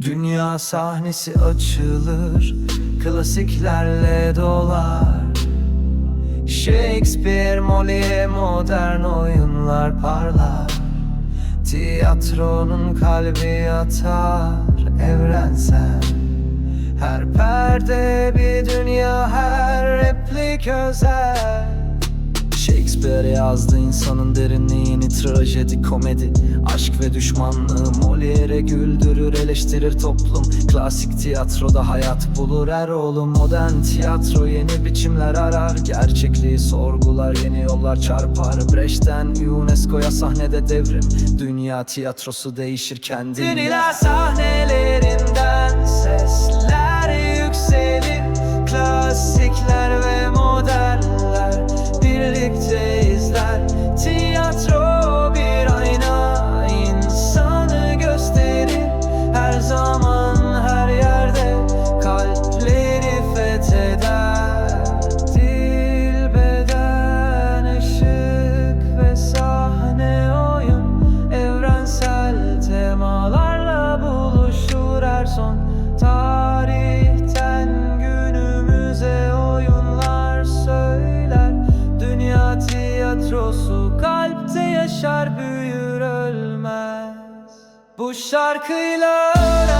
Dünya sahnesi açılır Klasiklerle dolar. Shakespeare, Molière, modern oyunlar parlar. Tiyatronun kalbi atar evrensel. Her perde bir dünya, her replik özel Shakespeare yazdı insanın derinliğini Trajedi, komedi, aşk ve düşmanlığı Molière güldürür, eleştirir toplum. Klasik tiyatroda hayat bulur her oğlum. Modern tiyatro yeni biçimler arar. Gerçekliği sorgular, yeni yollar çarpar. Brecht'ten UNESCO'ya sahnede devrim. Dünya tiyatrosu değişir kendini Dünya sahnelerinden son. Tarihten günümüze oyunlar söyler. Dünya tiyatrosu kalpte yaşar büyür ölmez. Bu şarkıyla öğren